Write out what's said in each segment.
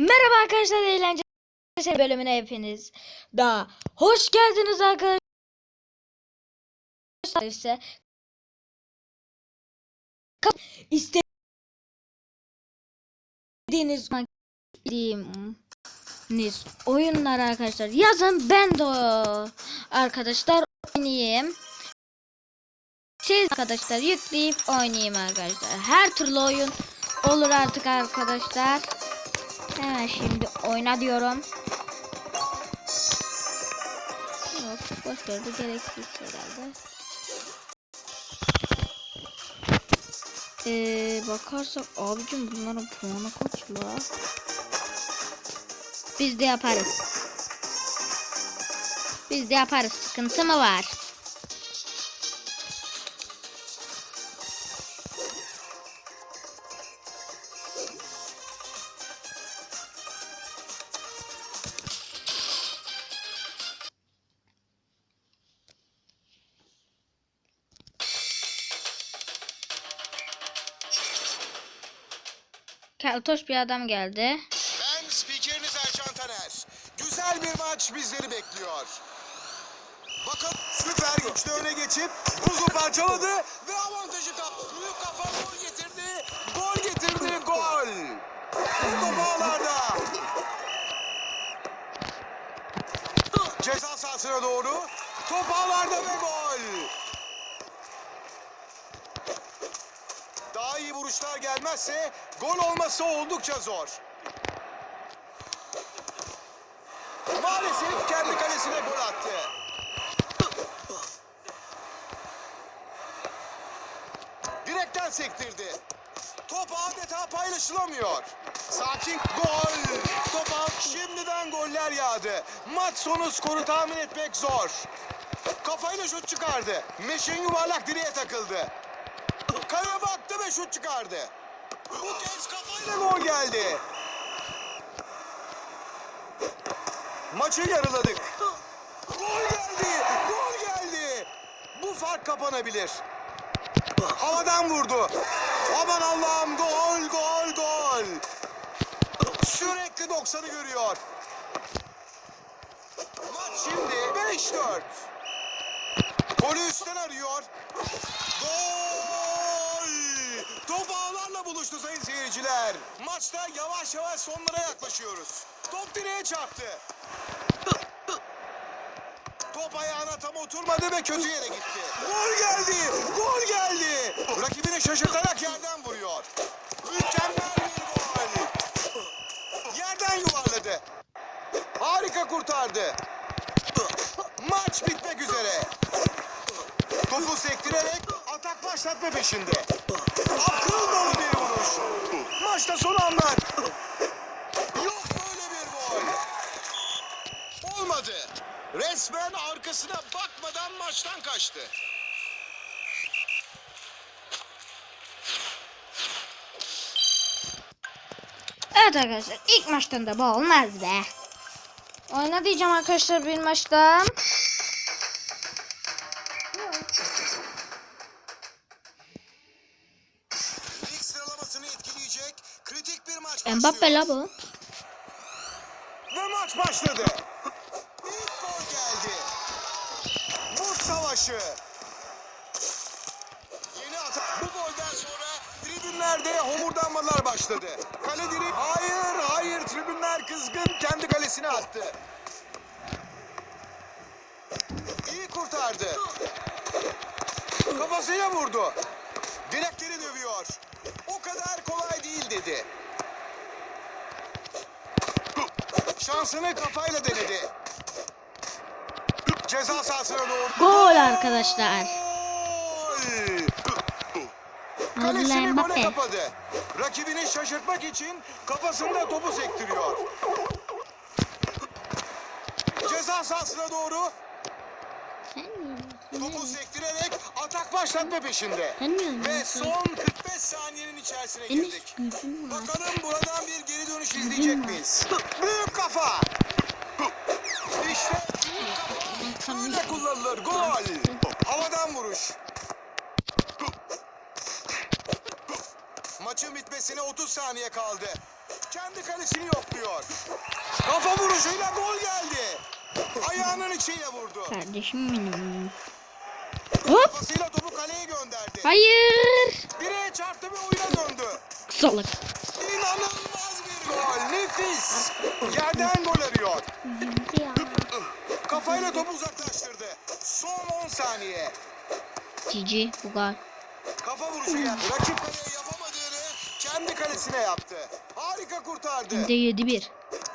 Merhaba arkadaşlar eğlence bölümüne hepiniz daha hoş geldiniz arkadaşlar. İşte istediğiniz istediğiniz oyunlar arkadaşlar yazın ben de arkadaşlar oynayayım. Siz arkadaşlar yükleyip oynayayım arkadaşlar. Her türlü oyun olur artık arkadaşlar. Hemen şimdi oyna diyorum. Yok boş ver bu gereksiz herhalde. Ee, bakarsak abicim bunların puanı kaç la? Biz de yaparız. Biz de yaparız. Sıkıntı mı var? Keltoş bir adam geldi. Ben spikeriniz Ercan Taner. Güzel bir maç bizleri bekliyor. Bakın süper güçlü öne geçip buzu parçaladı ve avantajı kaptı. Büyük kafa gol getirdi. Gol getirdi gol. Top ağlarda. Ceza sahasına doğru. Top ağlarda ve gol. Daha iyi vuruşlar gelmezse gol olması oldukça zor. Maalesef kendi kalesine gol attı. Direkten sektirdi. Top adeta paylaşılamıyor. Sakin gol. Top out. Şimdiden goller yağdı. Maç sonu skoru tahmin etmek zor. Kafayla şut çıkardı. Meşin yuvarlak direğe takıldı. Kaleye baktı ve şut çıkardı. Bu kez kafayla gol geldi. Maçı yarıladık. Gol geldi. Gol geldi. Bu fark kapanabilir. Havadan vurdu. Aman Allah'ım gol gol gol. Sürekli 90'ı görüyor. Maç şimdi 5-4. Golü üstten arıyor. Gol! Top ağlarla buluştu sayın seyirciler. Maçta yavaş yavaş sonlara yaklaşıyoruz. Top direğe çarptı. Top ayağına tam oturmadı ve kötü yere gitti. Gol geldi! Gol geldi! Rakibini şaşırtarak yerden vuruyor. Mükemmel bir gol. Yerden yuvarladı. Harika kurtardı. Maç bitmek üzere. Topu sektirerek atak başlatma peşinde. Akıl dolu bir vuruş. Maçta son anlar. Yok böyle bir gol. Olmadı. Resmen arkasına bakmadan maçtan kaçtı. Evet arkadaşlar ilk maçtan da bu olmaz be. Oyna diyeceğim arkadaşlar bir maçta. Mbappe la bu. Ve maç başladı. İlk gol geldi. Bu savaşı. Yeni atak. Bu golden sonra tribünlerde homurdanmalar başladı. Kale direk. Hayır, hayır. Tribünler kızgın. Kendi kalesine attı. İyi kurtardı. Kafasıyla vurdu. Direkleri dövüyor. O kadar kolay değil dedi. Şansını kafayla denedi. Ceza sahasına doğru. Gol arkadaşlar. Kalesini gole Mbappe. kapadı. Rakibini şaşırtmak için kafasında topu sektiriyor. Ceza sahasına doğru Sen topu sektirerek başlatma peşinde. Ve son 45 saniyenin içerisine girdik. Bakalım buradan bir geri dönüş izleyecek miyiz? Büyük kafa. İşte büyük kafa. Böyle kullanılır. Gol. Havadan vuruş. Maçın bitmesine 30 saniye kaldı. Kendi kalesini yokluyor. Kafa vuruşuyla gol geldi. Ayağının içiyle vurdu. Kardeşim benim. Hop. Kafasıyla topu kaleye gönderdi. Hayır. Direğe çarptı ve oyuna döndü. Salak. İnanılmaz bir gol. Nefis. Yerden gol arıyor. Kafayla topu uzaklaştırdı. Son 10 saniye. Cici bu kadar. Kafa vuruşu geldi. Rakip kaleye yapamadığını kendi kalesine yaptı. Harika kurtardı. Hem de 7-1.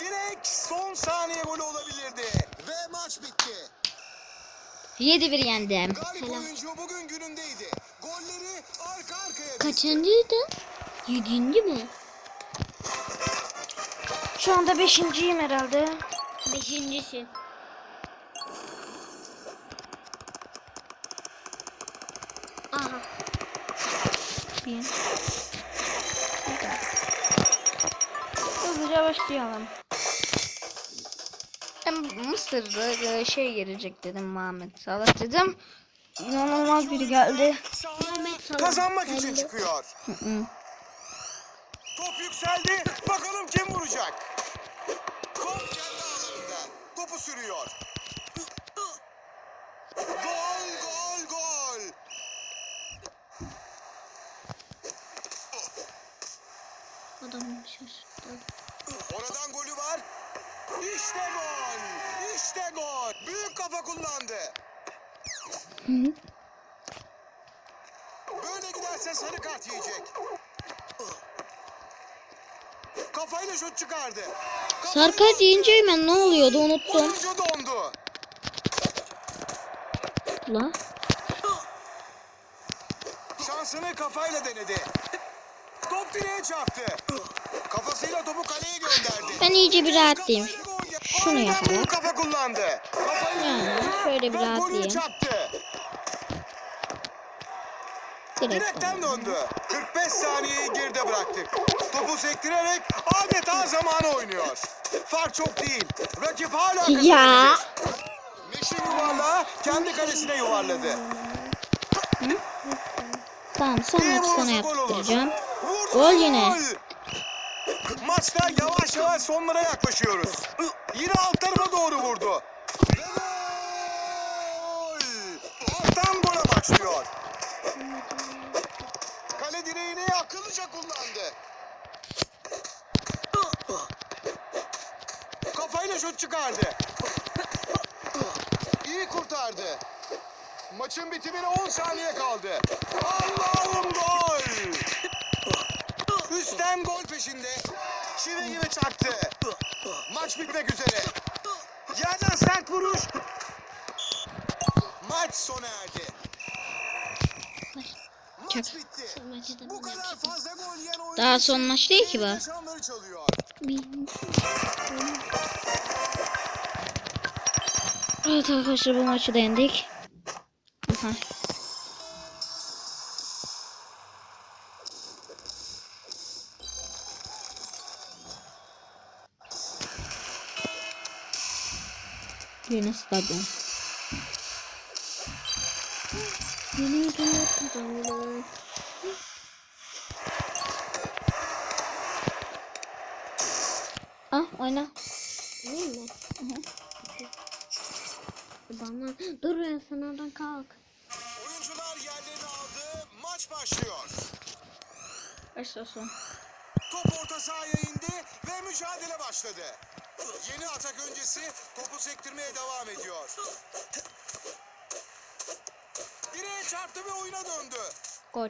Direkt son saniye golü olabilirdi. Ve maç bitti. 7-1 yendim. Galip Helal. oyuncu bugün günündeydi. Golleri arka arkaya. Kaçıncıydı? Yedinci mi? Şu anda beşinciyim herhalde. Beşincisi. Aha. Bir. Hızlıca başlayalım. Ben Mısır'da şey gelecek dedim Muhammed Salah dedim. İnanılmaz biri geldi. Kazanmak için çıkıyor. Hı hı. Top yükseldi. Bakalım kim vuracak. Top kendi ağlarında. Topu sürüyor. Gol, gol, gol. Adamı şaşırttı. Oradan golü var. İşte gol. İşte gol. Büyük kafa kullandı. Böyle giderse sarı kart yiyecek. Kafayla şut çıkardı. Kafayla Sarkar attı. deyince hemen ne oluyordu unuttum. Oyuncu dondu. La. Şansını kafayla denedi. Top direğe çarptı. Kafasıyla topu kaleye gönderdi. Ben iyice bir rahatlayayım. Şunu yapalım. kafa kullandı. Yani şöyle bir rahatlayayım. Direkten döndü. 45 saniyeyi geride bıraktık. Topu sektirerek adeta zamanı oynuyor. Fark çok değil. Rakip hala. Ya. Meşin yuvarlağı kendi kalesine yuvarladı. Tamam son olur. yaptıracağım. Gol yine. Maçta yavaş yavaş sonlara yaklaşıyoruz. Yine alt tarafa doğru vurdu. Ve gol! Alttan gole başlıyor. Kale direğini akıllıca kullandı. Kafayla şut çıkardı. İyi kurtardı. Maçın bitimine 10 saniye kaldı. Allah'ım gol! Üstten gol peşinde. Çivi gibi çaktı. Maç bitmek üzere. Yerden sert vuruş. Maç sona erdi. Maç bitti. Bu kadar fazla gol yiyen oyuncu Daha son maç değil ki bu. Evet arkadaşlar bu maçı da yendik. Aha. Yine stadyum. Yeni dünya kazandı. Ah oyna. Değil mi? Bana dur ya sen oradan kalk. Oyuncular yerlerini aldı. Maç başlıyor. Başlasın. Top orta sahaya indi ve mücadele başladı. Yeni atak öncesi topu sektirmeye devam ediyor. Direğe çarptı ve oyuna döndü. Gol.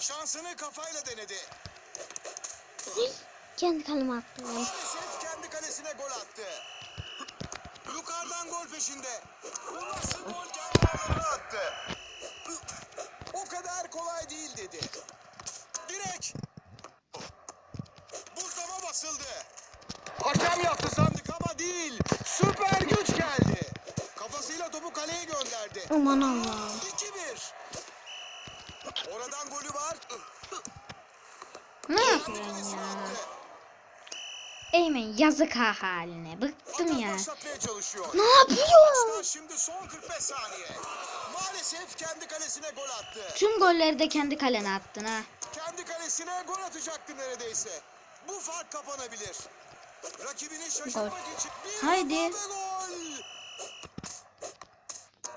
Şansını kafayla denedi. Kendi kaleme attım. Maalesef kendi kalesine gol attı. Yukarıdan gol peşinde. Bu nasıl gol kendi attı. O kadar kolay değil dedi. Direk. Basıldı. Hakem yaptı sandık ama değil. Süper güç geldi. Kafasıyla topu kaleye gönderdi. Aman Allah'ım. 2-1. Oradan golü var. Ne Kendi yapıyorsun kalesine ya? attı. Eymen yazık ha haline. Bıktım ya. Ne yapıyor? Şimdi son 45 saniye. Maalesef kendi kalesine gol attı. Tüm golleri de kendi kalene attın ha. Kendi kalesine gol atacaktı neredeyse. Bu fark kapanabilir. Rakibini şaşırtmak için bir Haydi. gol.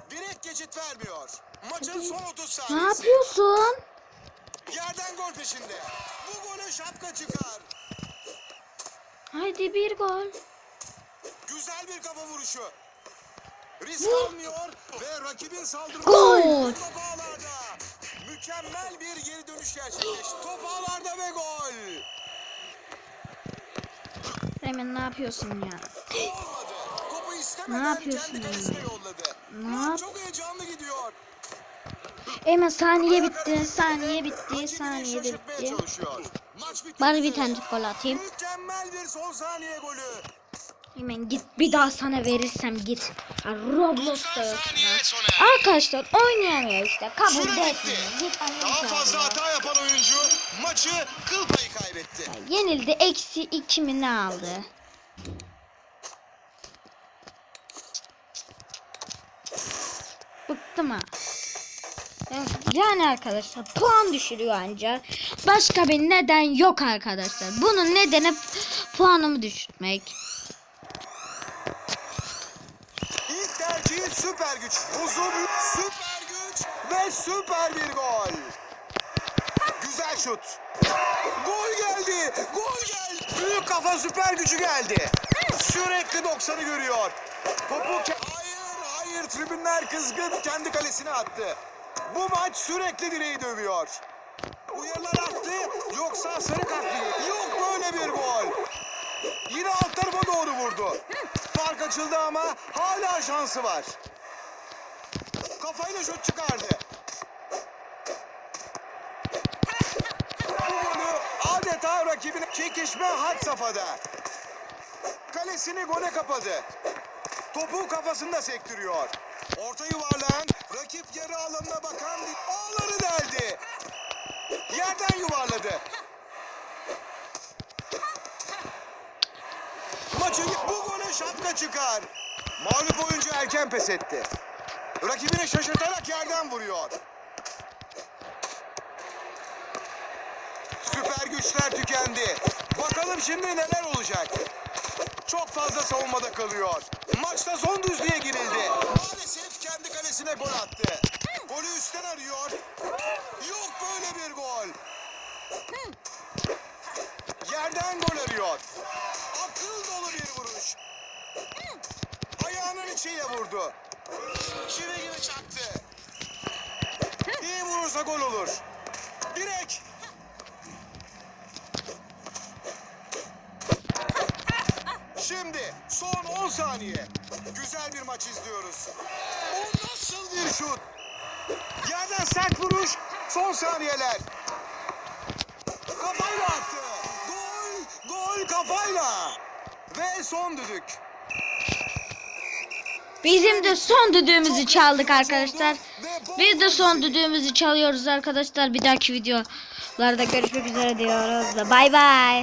Direkt geçit vermiyor. Maçın son 30 Ne saniyesi. yapıyorsun? Yerden gol peşinde. Bu gole şapka çıkar. Haydi bir gol. Güzel bir kafa vuruşu. Risk almıyor ve rakibin saldırması. Gol. Top ağlarda. Mükemmel bir geri dönüş gerçekleşti. Top ağlarda ve gol. Hemen ne yapıyorsun ya? Ne yapıyorsun yolladı. Ne yap- çok heyecanlı gidiyor. Hemen saniye bitti, saniye bitti, saniye de bitti. Bari bir tane gol atayım. Mükemmel bir son saniye golü. Hemen git bir daha sana verirsem git. Roblox'ta yok. ya. Arkadaşlar oynayamıyor işte. Kabul etmiyor. Daha fazla ya. hata yapan oyuncu maçı kıl payı kaybetti. Yenildi. Eksi iki mi ne aldı? Bıktım ha. Yani arkadaşlar puan düşürüyor anca. Başka bir neden yok arkadaşlar. Bunun nedeni puanımı düşürmek. İlk tercihi süper güç. Uzun süper güç ve süper bir gol. Güzel şut. Gol geldi. Gol geldi. Büyük kafa süper gücü geldi. Sürekli 90'ı görüyor. Topu Hayır hayır tribünler kızgın kendi kalesine attı. Bu maç sürekli direği dövüyor. Uyarılar attı yoksa sarı kart mı? Yok böyle bir gol. Yine alt tarafa doğru vurdu. Fark açıldı ama hala şansı var. Kafayla şut çıkardı. Bu golü adeta rakibine çekişme had safhada. Kalesini gole kapadı. Topu kafasında sektiriyor. Orta yuvarlayan rakip yarı alanına bakan ağları deldi. Yerden yuvarladı. Maçı bu gole şapka çıkar. Mağlup oyuncu erken pes etti. Rakibini şaşırtarak yerden vuruyor. Süper güçler tükendi. Bakalım şimdi neler olacak. Çok fazla savunmada kalıyor. Maçta son düzlüğe girildi. Maalesef kendi kalesine gol attı. Golü üstten arıyor. Yok böyle bir gol. Yerden gol arıyor. Akıl dolu bir vuruş. Ayağının içiyle vurdu. Çivi gibi çaktı. İyi vurursa gol olur. Direk. Şimdi son 10 saniye. Güzel bir maç izliyoruz. O nasıl bir şut? Yerden sert vuruş. Son saniyeler. Kafayla attı. Gol, gol kafayla. Ve son düdük. Bizim de son düdüğümüzü çaldık arkadaşlar. Biz de son düdüğümüzü çalıyoruz arkadaşlar. Bir dahaki videolarda görüşmek üzere diyoruz. Bay bay.